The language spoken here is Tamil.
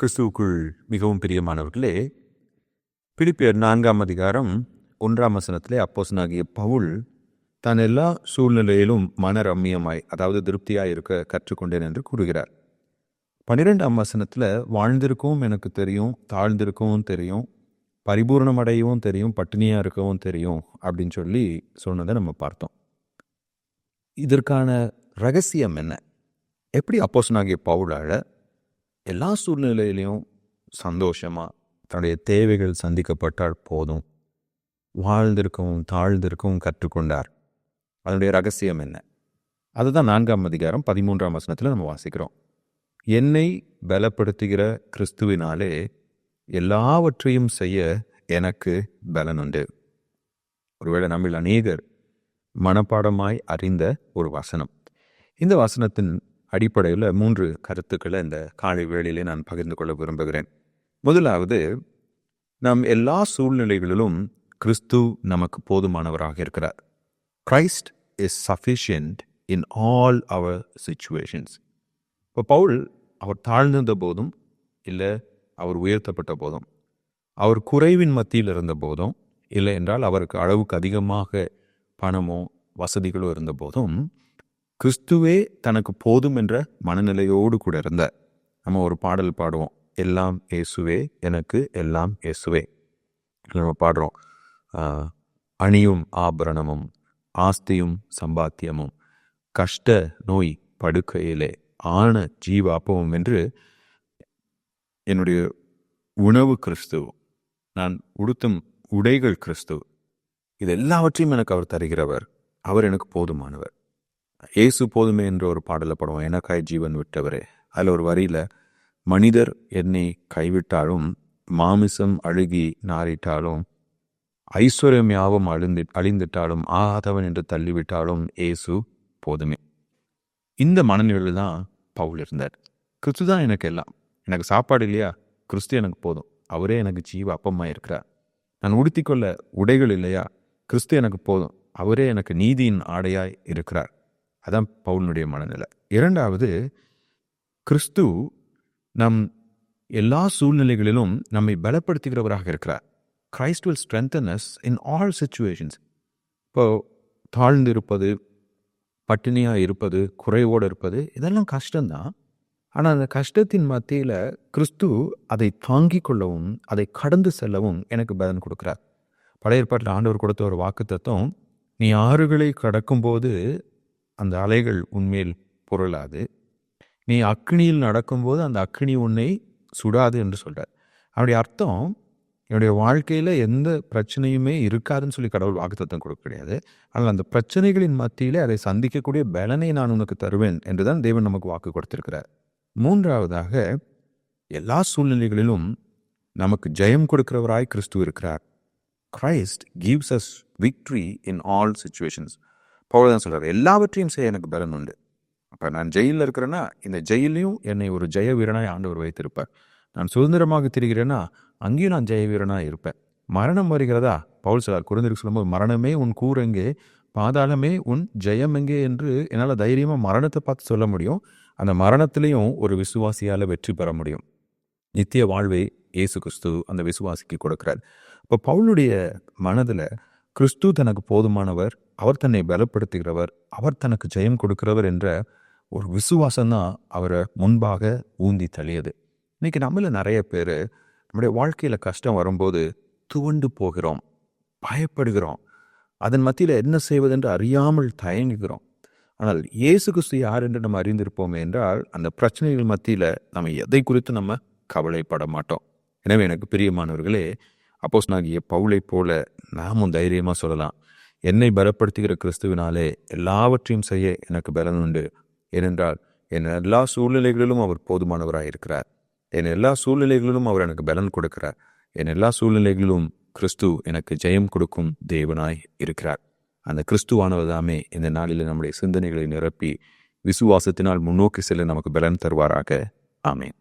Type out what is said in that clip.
கிறிஸ்துவுக்குள் மிகவும் பிரியமானவர்களே பிலிப்பியர் நான்காம் அதிகாரம் ஒன்றாம் வசனத்திலே அப்போசனாகிய பவுல் தான் எல்லா சூழ்நிலையிலும் மன ரம்மியமாய் அதாவது திருப்தியாய் இருக்க கற்றுக்கொண்டேன் என்று கூறுகிறார். பன்னிரெண்டாம் வசனத்தில் வாழ்ந்திருக்கவும் எனக்கு தெரியும் தாழ்ந்திருக்கவும் தெரியும் பரிபூர்ணமடையவும் தெரியும் பட்டினியாக இருக்கவும் தெரியும் அப்படின்னு சொல்லி சொன்னதை நம்ம பார்த்தோம். இதற்கான ரகசியம் என்ன? எப்படி அப்போசனாகிய பவுலால் எல்லா சூழ்நிலையிலையும் சந்தோஷமாக தன்னுடைய தேவைகள் சந்திக்கப்பட்டால் போதும். வாழ்ந்திருக்கவும் தாழ்ந்திருக்கவும் கற்றுக்கொண்டார். அதனுடைய ரகசியம் என்ன? அதுதான் நான்காம் அதிகாரம் பதிமூன்றாம் வசனத்தில் நம்ம வாசிக்கிறோம். என்னை பலப்படுத்துகிற கிறிஸ்துவினாலே எல்லாவற்றையும் செய்ய எனக்கு பலன் உண்டு ஒருவேளை நம்மில் அநேகர் மனப்பாடமாய் அறிந்த ஒரு வசனம். இந்த வசனத்தின் அடிப்படையில் மூன்று கருத்துக்களை இந்த காலை வேளையிலே நான் பகிர்ந்து கொள்ள விரும்புகிறேன். முதலாவது நம் எல்லா சூழ்நிலைகளிலும் கிறிஸ்து நமக்கு போதுமானவராக இருக்கிறார். Christ is sufficient in all our situations இப்போ பவுல் அவர் தாழ்ந்திருந்த போதும் இல்லை அவர் உயர்த்தப்பட்ட போதும் அவர் குறைவின் மத்தியில் இருந்த போதும் இல்லை என்றால் அவருக்கு அளவுக்கு அதிகமாக பணமோ வசதிகளோ இருந்த போதும் கிறிஸ்துவே தனக்கு போதும் என்ற மனநிலையோடு கூட இருந்த. நம்ம ஒரு பாடல் பாடுவோம். எல்லாம் இயேசுவே எனக்கு எல்லாம் இயேசுவே. நம்ம பாடுறோம். அணியும் ஆபரணமும் ஆஸ்தியும் சம்பாத்தியமும் கஷ்ட நோய் படுக்கையிலே ஆன ஜீவ அப்பமும் என்று என்னுடைய உணவு கிறிஸ்து நான் உடுத்தும் உடைகள் கிறிஸ்து இது எல்லாவற்றையும் எனக்கு அவர் தருகிறவர். அவர் எனக்கு போதுமானவர். இயேசு போதுமே என்ற ஒரு பாடலை படம் எனக்காய் ஜீவன் விட்டவரே. அதில் ஒரு வரியில மனிதர் என்னை கைவிட்டாலும் மாமிசம் அழுகி நாரிட்டாலும் ஐஸ்வர்யம் யாவும் அழிந்து அழிந்துட்டாலும் ஆகாதவன் என்று தள்ளிவிட்டாலும் ஏசு போதுமே. இந்த மனநிலையில் தான் பவுல் இருந்தார். கிறிஸ்து தான் எனக்கு எல்லாம். எனக்கு சாப்பாடு இல்லையா? கிறிஸ்து எனக்கு போதும். அவரே எனக்கு ஜீவ அப்பம்மா இருக்கிறார். நான் உடுத்திக்கொள்ள உடைகள் இல்லையா? கிறிஸ்து எனக்கு போதும். அவரே எனக்கு நீதியின் ஆடையாய் இருக்கிறார். அதான் பவுலினுடைய மனநிலை. இரண்டாவது கிறிஸ்து நம் எல்லா சூழ்நிலைகளிலும் நம்மை பலப்படுத்துகிறவராக இருக்கிறார். Christ will strengthen us in all situations இப்போ தாழ்ந்து இருப்பது பட்டினியாக இருப்பது குறைவோடு இருப்பது இதெல்லாம் கஷ்டம்தான். ஆனால் அந்த கஷ்டத்தின் மத்தியில் கிறிஸ்து அதை தாங்கிக் கொள்ளவும் அதை கடந்து செல்லவும் எனக்கு பலன் கொடுக்குறார். பழைய ஏற்பாட்டில் ஆண்டவர் கொடுத்த ஒரு வாக்கு நீ ஆறுகளை கடக்கும்போது அந்த அலைகள் உன்மேல் புரளாது. நீ அக்னியில் நடக்கும்போது அந்த அக்னி உன்னை சுடாது என்று சொல்கிறார் அவருடைய அர்த்தம் என்னுடைய வாழ்க்கையில் எந்த பிரச்சனையுமே இருக்காதுன்னு சொல்லி கடவுள் வாக்குத்தத்தம் கொடுக்க கிடையாது. ஆனால் அந்த பிரச்சனைகளின் மத்தியிலே அதை சந்திக்கக்கூடிய பலனை நான் உனக்கு தருவேன் என்று தான் தேவன் நமக்கு வாக்கு கொடுத்திருக்கிறார். மூன்றாவதாக எல்லா சூழ்நிலைகளிலும் நமக்கு ஜெயம் கொடுக்கிறவராய் கிறிஸ்து இருக்கிறார். Christ gives us victory in all situations Paul தான் சொல்கிறார் எல்லாவற்றையும் செய்ய எனக்கு பலன் உண்டு. அப்போ நான் ஜெயிலில் இருக்கிறேன்னா இந்த ஜெயிலையும் என்னை ஒரு ஜெய வீரனாய் ஆண்டவர் வைத்திருப்பார். நான் சுதந்திரமாக திரிகிறேன்னா அங்கேயும் நான் ஜெய வீரனாக இருப்பேன். மரணம் வருகிறதா? பவுல் சார் குறைந்திருக்கு சொல்லும்போது மரணமே உன் கூறெங்கே எங்கே? பாதாளமே உன் ஜெயம் எங்கே? என்று என்னால் தைரியமாக மரணத்தை பார்த்து சொல்ல முடியும். அந்த மரணத்திலையும் ஒரு விசுவாசியால் வெற்றி பெற முடியும். நித்திய வாழ்வை இயேசு கிறிஸ்து அந்த விசுவாசிக்கு கொடுக்கிறார். இப்போ பவுலுடைய மனதில் கிறிஸ்து தனக்கு போதுமானவர் அவர் தன்னை பலப்படுத்துகிறவர் அவர் தனக்கு ஜெயம் கொடுக்கிறவர் என்ற ஒரு விசுவாசம் தான் அவரை முன்பாக ஊந்தி தள்ளியது. இன்றைக்கி நம்மள நிறைய பேர் நம்முடைய வாழ்க்கையில் கஷ்டம் வரும்போது துவண்டு போகிறோம் பயப்படுகிறோம். அதன் மத்தியில் என்ன செய்வதென்று அறியாமல் தயங்குகிறோம். ஆனால் இயேசு கிறிஸ்து யார் என்று நம்ம அறிந்திருப்போமே என்றால் அந்த பிரச்சனைகள் மத்தியில் நம்ம எதை குறித்து நம்ம கவலைப்பட மாட்டோம். எனவே எனக்கு பிரியமானவர்களே அப்போஸ் நாகிய பவுளை போல நாமும் தைரியமாக சொல்லலாம். என்னை பலப்படுத்துகிற கிறிஸ்துவினாலே எல்லாவற்றையும் செய்ய எனக்கு பலன் உண்டு. ஏனென்றால் என் எல்லா சூழ்நிலைகளிலும் அவர் போதுமானவராக இருக்கிறார் என் எல்லா சூழ்நிலைகளிலும் அவர் எனக்கு பலன் கொடுக்கிறார். என் எல்லா சூழ்நிலைகளிலும் கிறிஸ்து எனக்கு ஜெயம் கொடுக்கும் தேவனாய் இருக்கிறார். அந்த கிறிஸ்துவானவர்தாமே இந்த நாளில் நம்முடைய சிந்தனைகளை நிரப்பி விசுவாசத்தினால் முன்னோக்கி செல்ல நமக்கு பலன் தருவாராக. ஆமேன்.